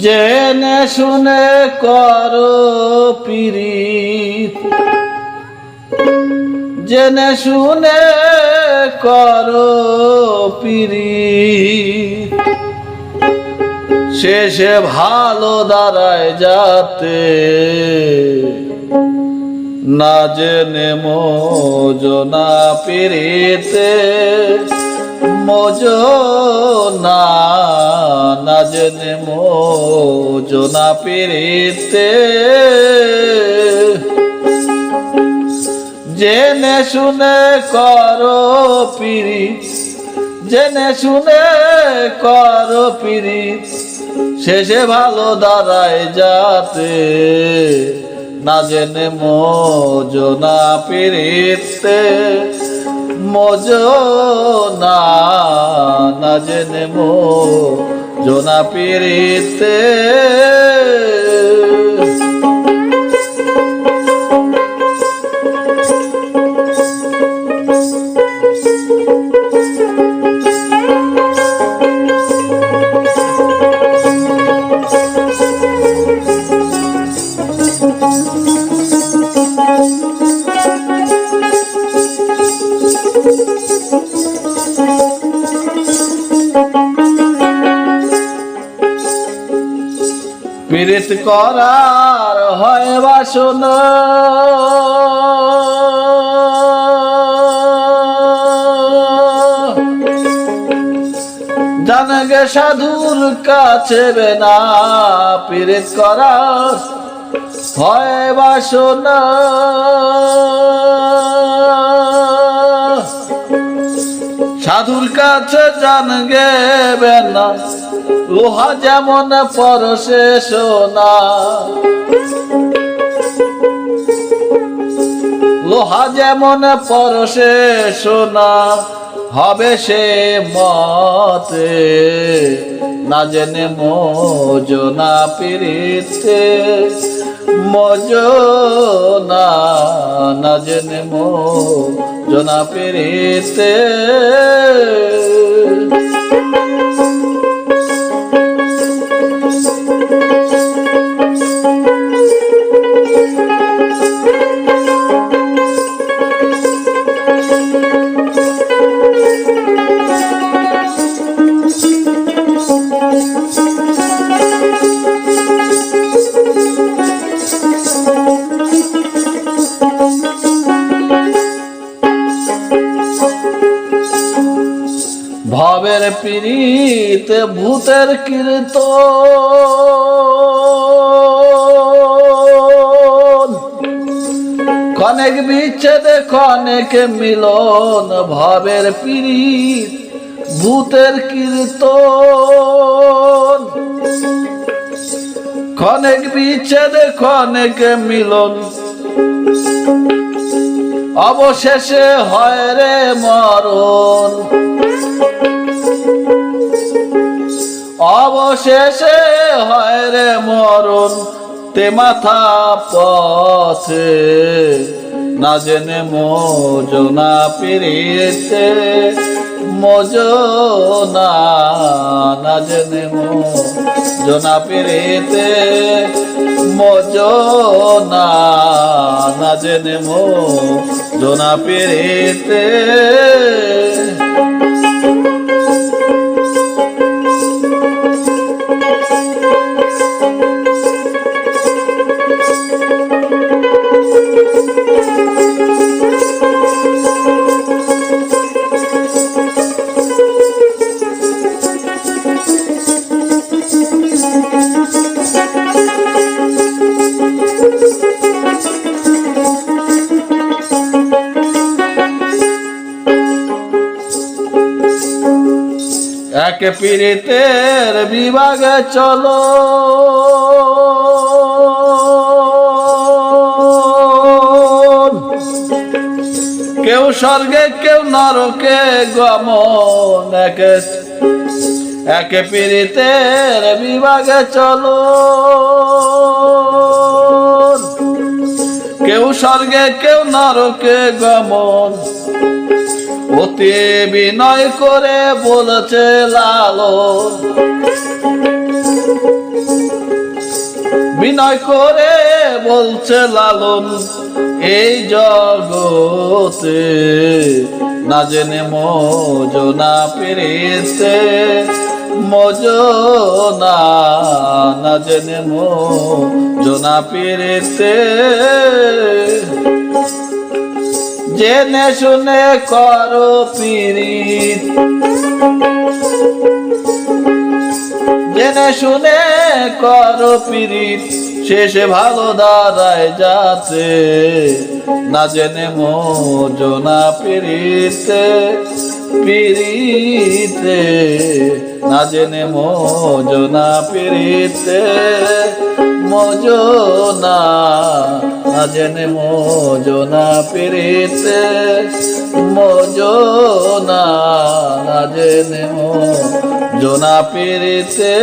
জেনে শুনে করো পিরিত জেনে শুনে করো পিরিত শেষে ভালো দাঁড়ায় যাতে। না জেনে মোজনা পিরিতে মোজনা, না জেনে মোজনা পিরিতে জেনে শুনে করো পিড়ি জেনে শুনে করো পিরি শেষে ভালো দাঁড়ায় যাতে না জেনে মজনা পিরিতে মজো না জেনে মোজনা পিরিতে পীড়িত করার হয় বাসনা জানগে সাধুর কাছে বেনা পীড়িত করার হয় বাসনা সাধুর কাছে জান গেবে না। লোহা যেমন পরশে সোনা। লোহা যেমন পরশে সোনা, হবে সে মতে। না জেনে মোজনা পিরিতে মজনা না মো জনা পিরিতে ভবের পিড়িতে ভূতের কীর্ত। কনেক বিচ্ছেদে, কনেক মিলন, ভবের পিড়িত ভূতের কীর্তন কনেক বিচ্ছেদে, কনেক মিলন অবশেষে হয় রে মরণ। অবশেষে হয় রে মরণ, তে মাথা পথে। না জেনে মোজনা পিড়িতে মোজনা না জেনে মোজনা পিড়িতে। মোজনা না জেনে মোজনা পিড়িতে এক পীড়িতের বিভাগে চলো। কেউ স্বর্গে, কেউ নরকে গমন এক এক পীড়িতের বিভাগে চলো। কেউ স্বর্গে, কেউ নরকে গমন অতি বিনয় করে বলছে লালন। বিনয় করে বলছে লালন, এই জগতে না জেনে মজনা পেরেছে, মজনা না জেনে মজনা পেরেছে। জেনে শুনে করো পিরিত। জেনে শুনে করো পিরিত, শেষে ভালো দাঁড়ায় যাতে। না জেনে মোজনা পিরিতে পিরিতে। না জেনে মোজনা পিরিতে। মোজনা জেনে মজনা পেরেতে মজনা জেনে মজনা পিরিতে